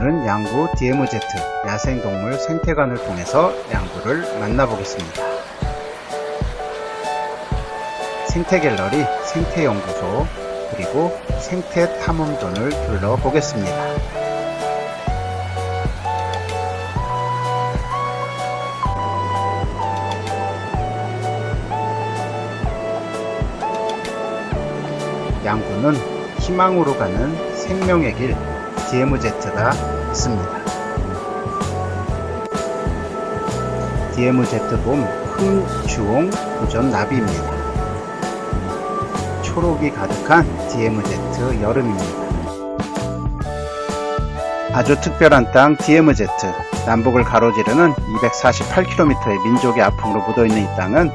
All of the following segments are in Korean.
오늘은 양구 DMZ 야생동물 생태관을 통해서 양구를 만나보겠습니다. 생태갤러리, 생태연구소, 그리고 생태탐험존을 둘러보겠습니다. 양구는 희망으로 가는 생명의 길 DMZ가 있습니다. DMZ 봄 흥주홍 구전 나비입니다. 초록이 가득한 DMZ 여름입니다. 아주 특별한 땅 DMZ 남북을 가로지르는 248km의 민족의 아픔으로 묻어있는 이 땅은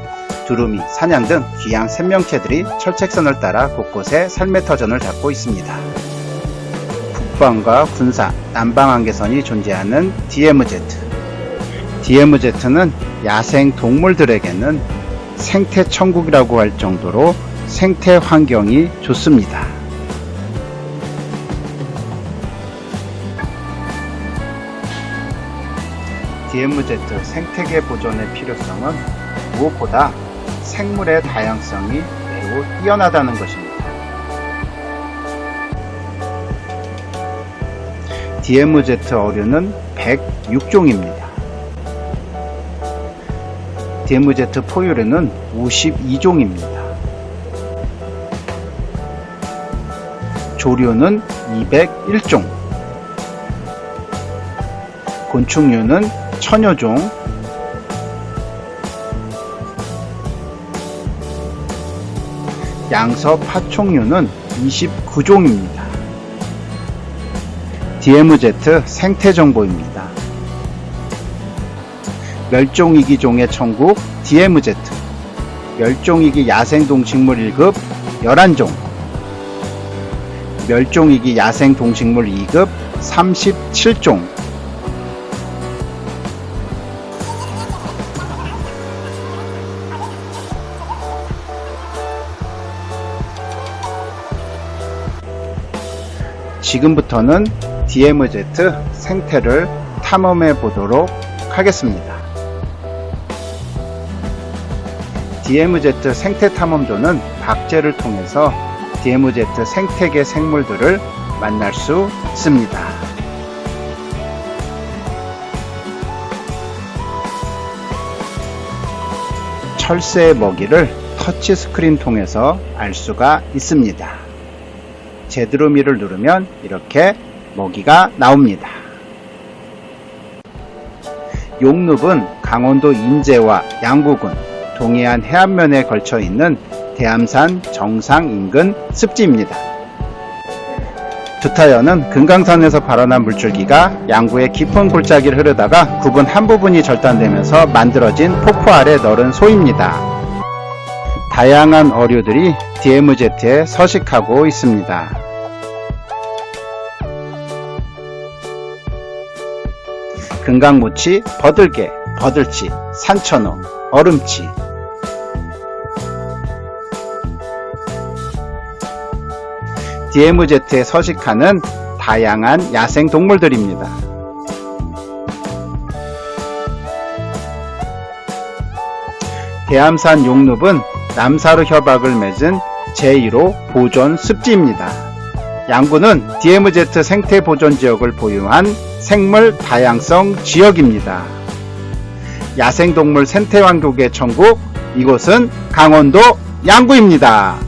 두루미, 사냥 등 귀한 생명체들이 철책선을 따라 곳곳에 삶의 터전을 잡고 있습니다. 북방과 군사, 남방 한계선이 존재하는 DMZ. DMZ는 야생 동물들에게는 생태 천국이라고 할 정도로 생태 환경이 좋습니다. DMZ 생태계 보존의 필요성은 무엇보다 생물의 다양성이 매우 뛰어나다는 것입니다. DMZ 어류는 106종입니다. DMZ 포유류는 52종입니다. 조류는 201종, 곤충류는 천여 종, 양서 파총류는 29종입니다. DMZ 생태 정보입니다. 멸종위기 종의 천국 DMZ 멸종위기 야생동식물 1급 11종. 멸종위기 야생동식물 2급 37종. 지금부터는 DMZ 생태를 탐험해 보도록 하겠습니다. DMZ 생태 탐험조는 박제를 통해서 DMZ 생태계 생물들을 만날 수 있습니다. 철새의 먹이를 터치 스크린 통해서 알 수가 있습니다. 제드로미를 누르면 이렇게 먹이가 나옵니다. 용룹은 강원도 인제와 양구군, 동해안 해안면에 걸쳐 있는 대암산 정상 인근 습지입니다. 두타연은 금강산에서 발원한 물줄기가 양구의 깊은 골짜기를 흐르다가 굽은 한 부분이 절단되면서 만들어진 폭포 아래 넓은 소입니다. 다양한 어류들이 DMZ에 서식하고 있습니다. 금강무치, 버들개, 버들치, 산천어, 얼음치. DMZ에 서식하는 다양한 야생 동물들입니다. 대암산 용룹은 남사루 협약을 맺은 제1호 보존 습지입니다. 양구는 DMZ 생태 보존 지역을 보유한 생물 다양성 지역입니다. 야생동물 생태왕국의 천국, 이곳은 강원도 양구입니다.